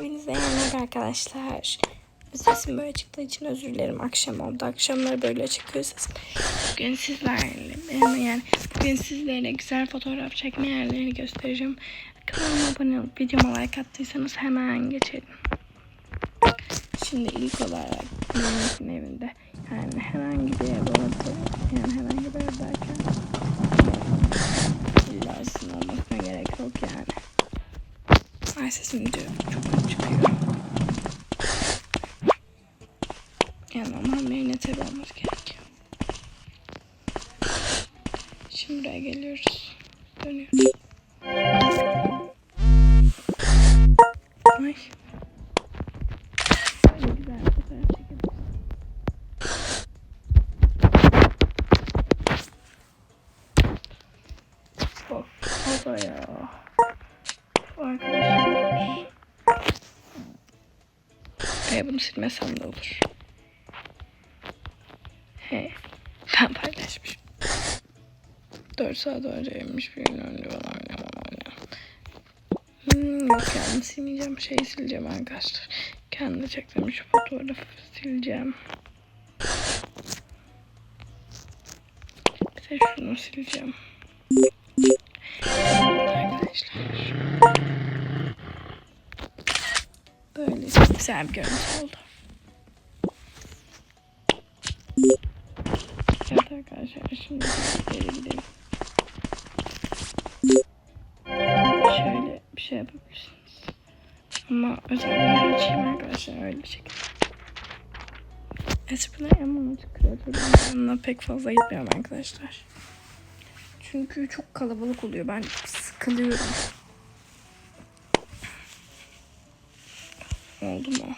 Hepinize merhaba arkadaşlar. Sesim böyle çıktığı için özür dilerim. Akşam oldu. Akşamları böyle çıkıyor sesim. Bugün sizlerle yani bugün sizlerle güzel fotoğraf çekme yerlerini göstereceğim. Kanalıma abone olup videoma like attıysanız hemen geçelim. Şimdi ilk olarak Mehmet'in evinde yani herhangi bir ev. Yani herhangi bir ev derken illa sizin olmasına gerek yok yani. Ay sesim de çok Net ev olması gerekiyor. Şimdi buraya geliyoruz. Dönüyoruz. Ay. Böyle güzel bir fotoğraf çekebiliriz. Of, o da ya. Arkadaşlar. E bunu silmesem de olur. Ben paylaşmışım. 4 saat önceymiş bir gün önce falan oynamam oyna. Hmm, yok ya bunu silmeyeceğim. Şeyi sileceğim arkadaşlar. Kendi çektiğim şu fotoğrafı sileceğim. Bir de şunu sileceğim. Arkadaşlar. Böyle güzel bir görüntü oldu. Arkadaşlar şimdi geri gidelim. Şöyle bir şey yapabilirsiniz. Ama özellikle açayım arkadaşlar öyle bir şekilde. Espriler ama kreatörlerin yanına pek fazla gitmiyorum arkadaşlar. Çünkü çok kalabalık oluyor. Ben sıkılıyorum. Oldu mu?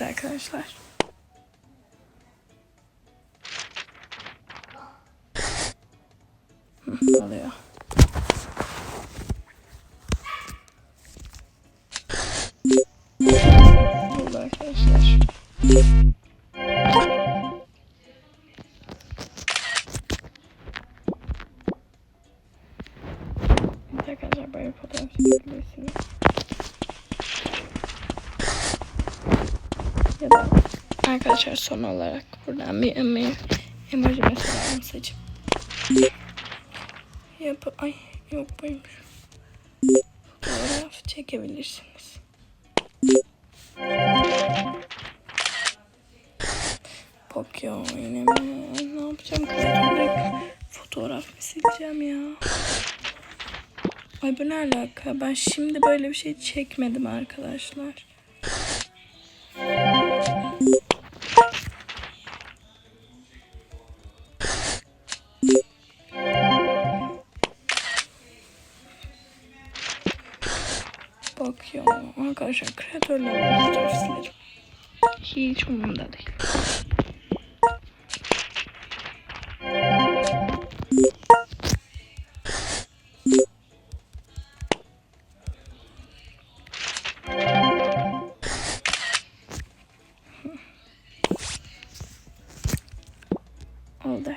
Daha deniyoruz arkadaşlar. Hı, Alıyor. Oldu arkadaşlar. Evet arkadaşlar böyle fotoğraf çekebilirsiniz. Arkadaşlar son olarak buradan bir emoji, emoji mesela seçip yap ay yok buymuş. Fotoğraf çekebilirsiniz. Ya yine mi? Ne yapacağım? Kaybederek fotoğraf mı sileceğim ya? Ay bu ne alaka? Ben şimdi böyle bir şey çekmedim arkadaşlar. Bak ya arkadaşlar kreatörler silerim. Hiç umurumda değil. Oldu.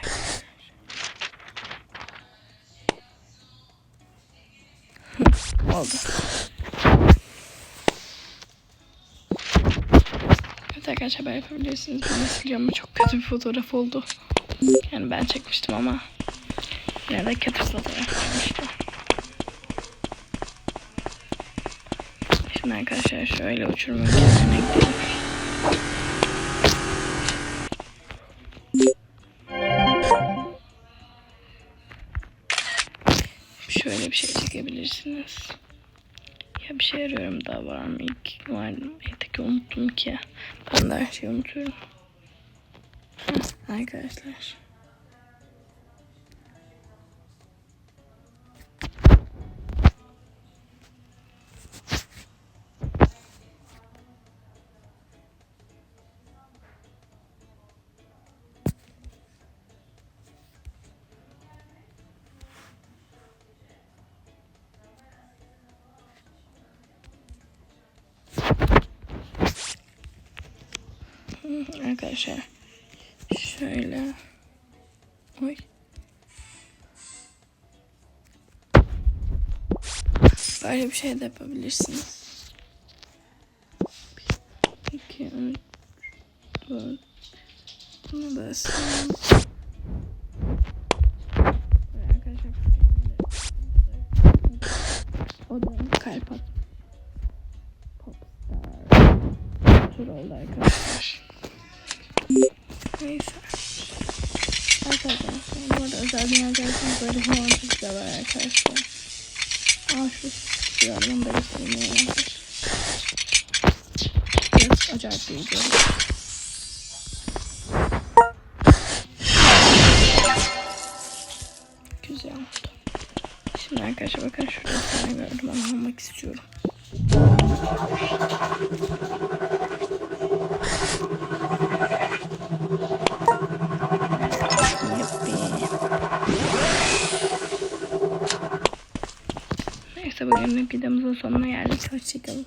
Oldu. Arkadaşlar böyle yapabilirsiniz. Ben sileceğim ama çok kötü bir fotoğraf oldu. Yani ben çekmiştim ama yine de kötü fotoğraf olmuştu. Şimdi arkadaşlar şöyle uçurum ülkesine gidelim. Şöyle bir şey çekebilirsiniz. Ya bir şey arıyorum daha var mı? İlk var mı? Etek unuttum ki. Ben de her şeyi unutuyorum. Heh, arkadaşlar. arkadaşlar. Şöyle. Oy. Böyle bir şey de yapabilirsiniz. 1, 2, 3, 4. Bunu da ısıralım. Arkadaşlar. Odam kalp at. Popstar. Tur arkadaşlar. Neyse. Arkadaşlar bu arada özel derseniz böyle humantık da var arkadaşlar. Aa şu sıkıyorum onu da göstereyim ya arkadaşlar. Biraz acayip bir video. Güzel oldu. Şimdi arkadaşlar bakın şurada bir tane gördüm onu almak istiyorum. Bugün videomuzun sonuna geldik. Hoşçakalın.